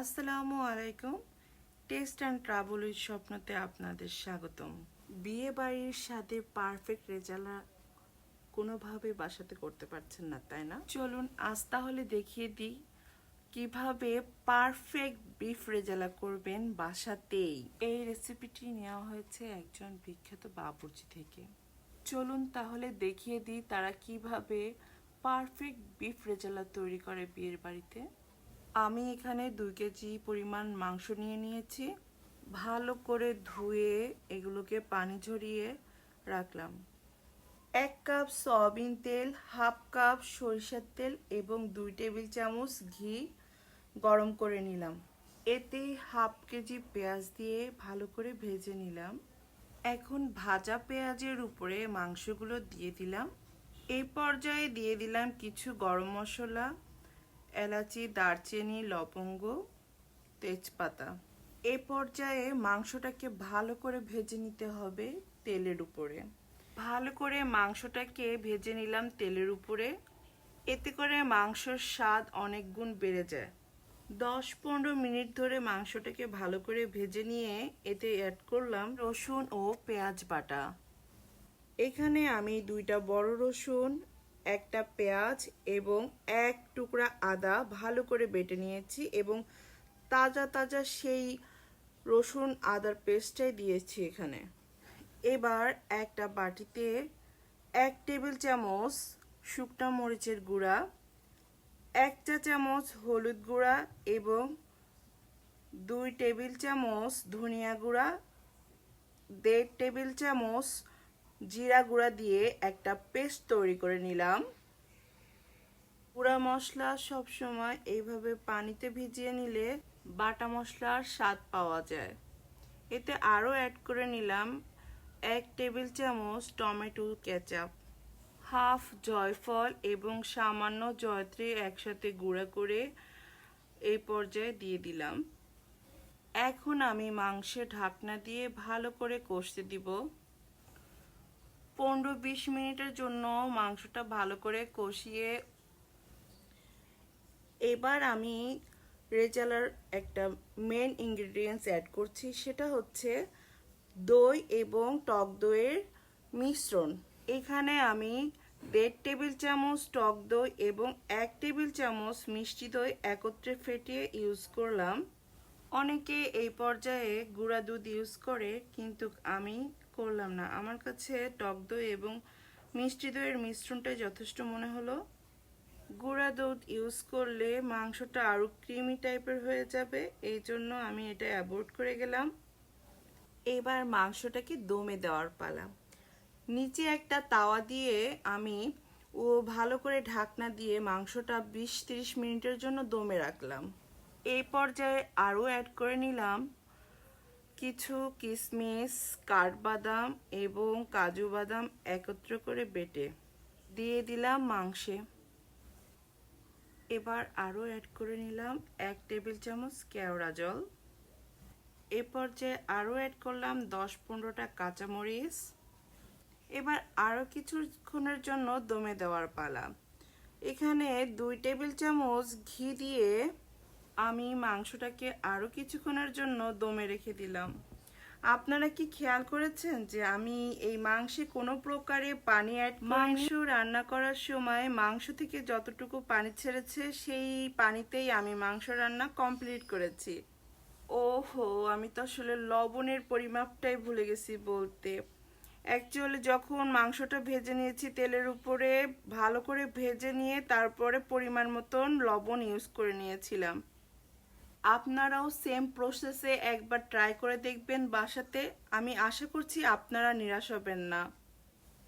আসসালামু আলাইকুম। Taste and travel with স্বপ্নতে আপনাদের স্বাগতম। বিয়ে বাড়ির সাথে পারফেক্ট রেজাল্ট কোনোভাবে বাসাতে করতে পারছেন না, তাই না? চলুন আজ তাহলে দেখিয়ে দিই কীভাবে পারফেক্ট বিফ রেজালা করবেন বাসাতেই। এই রেসিপিটি নেওয়া হয়েছে একজন বিখ্যাত বাবুর্চি থেকে। চলুন তাহলে দেখিয়ে দিই তারা কীভাবে পারফেক্ট বিফ রেজালা তৈরি করে বিয়ের বাড়িতে। আমি এখানে দুই কেজি পরিমাণ মাংস নিয়ে নিয়েছি। ভালো করে ধুয়ে এগুলোকে পানি ঝরিয়ে রাখলাম। এক কাপ সয়াবিন তেল, হাফ কাপ সরিষার তেল এবং দুই টেবিল চামচ ঘি গরম করে নিলাম। এতে হাফ কেজি পেঁয়াজ দিয়ে ভালো করে ভেজে নিলাম। এখন ভাজা পেঁয়াজের উপরে মাংসগুলো দিয়ে দিলাম। এই পর্যায়ে দিয়ে দিলাম কিছু গরম মশলা। এলাচি, দারচিনি, লবঙ্গ, তেজপাতা। এ পর্যায়ে মাংসটাকে ভালো করে ভেজে নিতে হবে তেলের উপরে। ভালো করে মাংসটাকে ভেজে নিলাম তেলের উপরে। এতে করে মাংসর স্বাদ অনেক গুণ বেড়ে যায়। দশ পনেরো মিনিট ধরে মাংসটাকে ভালো করে ভেজে নিয়ে এতে অ্যাড করলাম রসুন ও পেঁয়াজ বাটা। এখানে আমি দুইটা বড় রসুন একটা পেঁয়াজ এবং এক টুকরা আদা ভালো করে বেটে নিয়েছি এবং তাজা তাজা সেই রসুন আদার পেস্টটাই দিয়েছি এখানে। এবার একটা বাটিতে এক টেবিল চামচ শুকনো মরিচের গুঁড়া, এক চা চামচ হলুদ গুঁড়া এবং দুই টেবিল চামচ ধনিয়া গুঁড়া, দেড় টেবিল চামচ জিরা গুঁড়া দিয়ে একটা পেস্ট তৈরি করে নিলাম। গুঁড়া মশলা সব সময় এইভাবে পানিতে ভিজিয়ে নিলে বাটা মশলার স্বাদ পাওয়া যায়। এতে আরও অ্যাড করে নিলাম এক টেবিল চামচ টমেটো কেচাপ, হাফ জয়ফল এবং সামান্য জয়ত্রী একসাথে গুঁড়া করে এই পর্যায়ে দিয়ে দিলাম। এখন আমি মাংসে ঢাকনা দিয়ে ভালো করে কষতে দিব। পনেরো বিশ মিনিটের জন্য মাংসটা ভালো করে কষিয়ে এবার আমি রেজালার একটা মেন ইনগ্রিডিয়েন্টস অ্যাড করছি, সেটা হচ্ছে দই এবং টক দইয়ের মিশ্রণ। এখানে আমি দেড় টেবিল চামচ টক দই এবং এক টেবিল চামচ মিষ্টি দই একত্রে ফেটিয়ে ইউজ করলাম। অনেকে এই পর্যায়ে গুঁড়া দুধ ইউজ করে, কিন্তু আমি করলাম না। আমার কাছে টক দই এবং মিষ্টি দইয়ের মিশ্রণটাই যথেষ্ট মনে হলো। গুঁড়া দুধ ইউজ করলে মাংসটা আরও ক্রিমি টাইপের হয়ে যাবে, এই জন্য আমি এটা অ্যাভয়েড করে গেলাম। এবার মাংসটাকে দমে দেওয়ার পালা। নিচে একটা তাওয়া দিয়ে আমি ও ভালো করে ঢাকনা দিয়ে মাংসটা বিশ তিরিশ মিনিটের জন্য দমে রাখলাম। এই পর্যায়ে আরও অ্যাড করে নিলাম কিছু কিশমিশ কাঠবাদাম এবং কাজু বাদাম একত্র করে বেটে দিয়ে দিলাম মাংসে। এবার আরও অ্যাড করে নিলাম এক টেবিল চামচ কেওড়া জল। এ পর্যায়ে আরও অ্যাড করলাম দশ পনেরোটা কাঁচামরিচ। এবার আরও কিছুক্ষণের জন্য দমে দেওয়ার পালা। এখানে দুই টেবিল চামচ ঘি দিয়ে আমি মাংসটাকে আরও কিছুক্ষণের জন্য দমে রেখে দিলাম। আপনারা কি খেয়াল করেছেন যে আমি এই মাংসে কোনো প্রকারে পানি অ্যাড মাংস রান্না করার সময় মাংস থেকে যতটুকু পানি ছেড়েছে সেই পানিতেই আমি মাংস রান্না কমপ্লিট করেছি। ওহো আমি তো আসলে লবণের পরিমাপটাই ভুলে গেছি বলতে। অ্যাকচুয়ালি যখন মাংসটা ভেজে নিয়েছি তেলের উপরে ভালো করে ভেজে নিয়ে তারপরে পরিমাণ মতন লবণ ইউজ করে নিয়েছিলাম। আপনারাও সেম প্রসেসে একবার ট্রাই করে দেখবেন বাসাতে। আমি আশা করছি আপনারা নিরাশ হবেন না।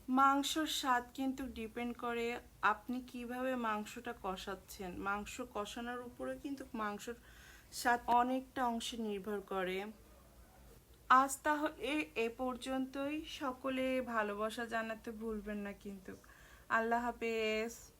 মাংসর স্বাদ কিন্তু ডিপেন্ড করে আপনি কীভাবে মাংসটা কষাচ্ছেন। মাংস কষানোর উপরে কিন্তু মাংসর স্বাদ অনেকটা অংশে নির্ভর করে। আজ তাহলে এ পর্যন্তই। সকলে ভালোবাসা জানাতে ভুলবেন না কিন্তু। আল্লাহ হাফেজ।